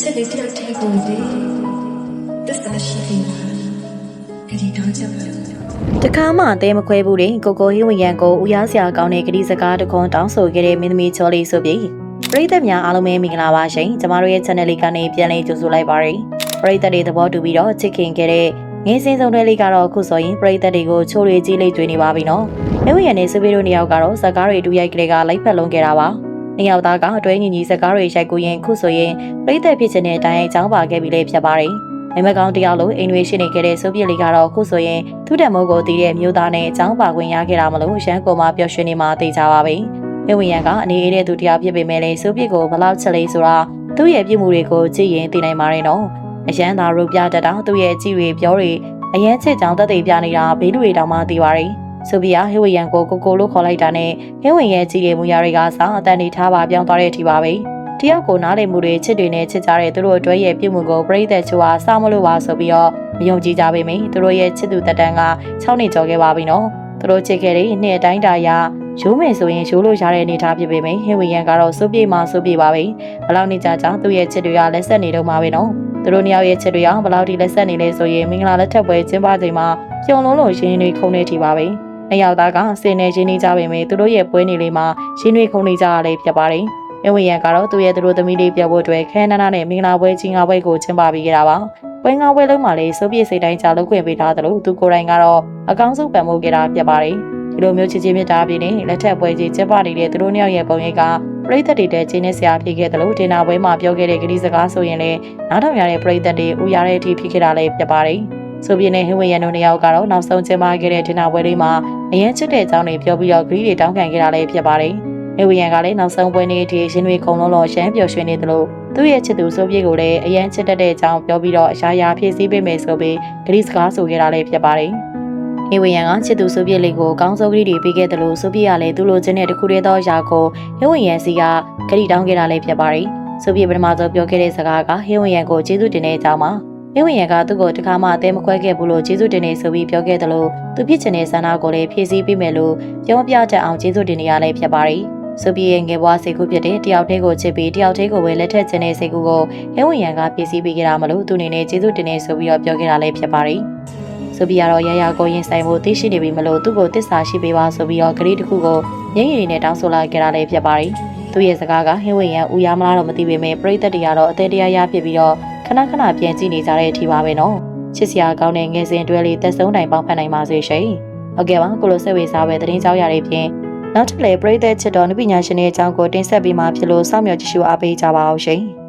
ချစ်လေးတယောက်တည်းကိုလေသစ္စာရှိပြီးမှခရီးတောင်းချက်ပါတခါမှအသေးမခွဲဘူးလေကိုကိုဟင်းဝရန်ကိုဦးရစရာကောင်းတဲ့ဂရီစကားတခွန်းတောင်းဆိုခဲ့တဲ့မင်းသမီးချော်လေးဆိုပြီးပရိသတ်များအားလုံးပဲမင်္ဂလာပါရှင်ကျမတို့ရဲ့ channel လေးကနေပြန်လည်ကြိုဆိုလိုက်ပါရစေပရိသတ်တွေသဘောတူပြီးတော့ချစ်ခင်ခဲ့တဲ့ငင်းစင်းဆုံးတဲ့လေးကတော့အခုဆိုရင်ပရိသတ်တွေကိုချိုးတွေကြီးလေးကျွေးနေပါပြီနော်မင်းဝရန်နဲ့စုပေးတို့နှစ်ယောက်ကတော့ဇာကားတွေတူရိုက်ကလေးကလိုက်ဖက်လုံးခဲ့တာပါ နှစ်ယောက်သားကအတွဲညီညီဇာကားတွေရိုက်ကူရင်ခုဆိုရင်ပရိသတ်ဖြစ်ခြင်းတဲ့အတိုင်းအကြောင်းပါခဲ့ပြီလေဖြစ်ပါတယ်မိမကောင်တယောက်လိုအိမ်တွေရှိနေခဲ့တဲ့ဆိုပြစ်လေးကတော့ခုဆိုရင်သူ့တက်မိုးကိုတည်တဲ့မျိုးသားနဲ့အကြောင်းပါခွင့်ရခဲ့တာမလို့ရန်ကုန်မှာပျော်ရွှင်နေမှာသိကြပါပြီ။မြဝင်ရန်ကအနေအေးတဲ့သူတယောက်ဖြစ်ပေမဲ့လည်းဆိုပြစ်ကိုဘလောက်ချက်လေးဆိုတာသူ့ရဲ့ပြစ်မှုတွေကိုကြည့်ရင်သိနိုင်ပါရဲ့နော်။အရန်သာရုပ်ပြတတ်တာသူ့ရဲ့အကြည့်တွေပြောတွေအရန်ချစ်ကြောင်တက်တွေပြနေတာဘေးလူတွေတောင်မှသိပါရဲ့။ ဆိုပြရဟိဝရန်ကိုကိုကိုလို့ခေါ်လိုက်တာနဲ့ဟိဝရဲ့ကြည့်ရဲ့မူရတွေကစားအတန်နေထားပါပြောင်းသွားတဲ့အထိပါပဲ။တယောက်ကိုနားလည်မှုတွေချစ်တွေနဲ့ချစ်ကြတဲ့သူတို့အတွဲရဲ့ပြုမှုကိုပြိသက်ချူအားစောင့်မလို့ပါဆိုပြီးတော့မယုံကြည်ကြပေမယ့်သူတို့ရဲ့ချစ်သူတက်တန်းက6နှစ်ကျော်ခဲ့ပါပြီနော်သူတို့ချစ်ခဲ့တဲ့နှစ်အတိုင်းတာရရိုးမယ်ဆိုရင်ရိုးလို့ရတဲ့အနေအထားဖြစ်ပေမယ့်ဟင်ဝီယန်ကတော့စိုးပြေမှစိုးပြေပါပဲဘလောက်နေကြကြသူ့ရဲ့ချစ်တွေကလက်ဆက်နေတော့မှာပဲနော်သူတို့နှစ်ယောက်ရဲ့ချစ်တွေအောင်ဘလောက်ထိလက်ဆက်နေလဲဆိုရင်မင်္ဂလာလက်ထပ်ပွဲကျင်းပချိန်မှာပြုံလုံးလုံးရင်းတွေခုန်နေထီပါပဲ နှစ်ယောက်သားကစင်နေရင်းနေကြပေမယ့်သူတို့ရဲ့ပွဲနေလေးမှာရင်းတွေခုန်နေကြရလေဖြစ်ပါတယ်အဝိယံကတော့သူ့ရဲ့သူတို့သမီးလေးပြောဖို့အတွက်ခဲနနာနဲ့မင်္ဂလာပွဲချင်းငါပွဲကိုကျင်းပပေးခဲ့တာပါ။ပွဲငါပွဲလုံးမှာလည်းစိုးပြေစိတ်တိုင်းချလုပ်ခွင့်ပေးထားသလိုသူကိုယ်တိုင်ကတော့အကောင်းဆုံးပံ့ပိုးခဲ့တာဖြစ်ပါတယ်။ဒီလိုမျိုးချစ်ချင်းမြတ်တာပြင်းနဲ့လက်ထက်ပွဲကြီးကျင်းပနေတဲ့သူတို့နှစ်ယောက်ရဲ့ပုံရိပ်ကပရိသတ်တွေတဲ့ချင်းနဲ့ဆရာဖြစ်ခဲ့သလိုဒေနာပွဲမှာပြောခဲ့တဲ့ကတိစကားဆိုရင်လည်းနားထောင်ရတဲ့ပရိသတ်တွေဥရတဲ့အထိဖြစ်ခဲ့တာလည်းဖြစ်ပါတယ်။ ဆိုပြင်းနဲ့ဟင်းဝေရန်တို့နှစ်ယောက်ကတော့နောက်ဆုံးကျင်းပခဲ့တဲ့ဒေနာပွဲလေးမှာအရင်ချစ်တဲ့အကြောင်းတွေပြောပြီးတော့ဂရီးတွေတောင်းခံခဲ့တာလည်းဖြစ်ပါတယ်။နေဝီယန်ကလည်းနောက်ဆုံးပွဲနေ့အထိရှင်တွေခုံလုံးလောရှမ်းပျော်ရွှင်နေသလိုသူ့ရဲ့ချစ်သူဆိုပြေကိုလည်းအရန်ချစ်တတ်တဲ့အကြောင်းပြောပြီးတော့အရာရာဖြည့်ဆည်းပေးမယ်ဆိုပြီးဂရီစကားဆိုခဲ့တာလည်းဖြစ်ပါတယ်။နေဝီယန်ကချစ်သူဆိုပြေလေးကိုအကောင်းဆုံးဂရီတွေပေးခဲ့တယ်လို့ဆိုပြေကလည်းသူ့လိုချင်တဲ့တစ်ခုတည်းသောအရာကိုဟင်းဝင်ယန်စီကဂရီတောင်းခဲ့တာလည်းဖြစ်ပါတယ်။ဆိုပြေပထမဆုံးပြောခဲ့တဲ့စကားကဟင်းဝင်ယန်ကိုကျေးဇူးတင်တဲ့အကြောင်းပါ။ ဟင်းဝင်ရန်ကသူ့ကိုတခါမှအသေးမခွဲခဲ့ဘူးလို့ကျေးဇူးတင်နေဆိုပြီးပြောခဲ့တယ်လို့သူဖြစ်ချင်တဲ့ဆန္ဒကိုလည်းဖြည့်ဆည်းပေးမယ်လို့ပြောပြတတ်အောင်ကျေးဇူးတင်နေရလဲဖြစ်ပါတယ်။ဆိုပြီးငယ်ဘွားစိတ်ကူးဖြစ်တဲ့တယောက်တည်းကိုချစ်ပြီးတယောက်တည်းကိုပဲလက်ထက်ချင်တဲ့စိတ်ကူးကိုဟဲဝင်ရန်ကပြည့်စည်ပေးခဲ့တာမလို့သူအနေနဲ့ကျေးဇူးတင်နေဆိုပြီးတော့ပြောခဲ့တာလည်းဖြစ်ပါတယ်။ဆိုပြီးတော့ရရကိုရင်ဆိုင်ဖို့သိရှိနေပြီမလို့သူ့ကိုတစ္ဆာရှိပေးပါဆိုပြီးတော့ဂရီတစ်ခုကိုရင်းရည်နဲ့တောင်းဆိုလာခဲ့တာလည်းဖြစ်ပါတယ်။သူ့ရဲ့စကားကဟင်းဝင်ရန်ဦးရမလားတော့မသိပေမဲ့ပြိသက်တွေကတော့အသေးတရားရဖြစ်ပြီးတော့ ခဏခဏပြန်ကြည့်နေကြတဲ့အထိပါပဲနော်။ချစ်စရာကောင်းတဲ့ငယ်စဉ်တွဲလေးသက်ဆုံးတိုင်ပေါင်းဖက်နိုင်ပါစေရှင်။ဟုတ်ကဲ့ပါကိုလိုဆက်ဝေစားပဲသတင်းကြောင်းရတဲ့ဖြင့်နောက်ထပ်လည်းပရိသတ်ချစ်တော်နုပညာရှင်တွေအကြောင်းကိုတင်ဆက်ပေးမှာဖြစ်လို့စောင့်မျှော်ကြည့်ရှုအားပေးကြပါအောင်ရှင်။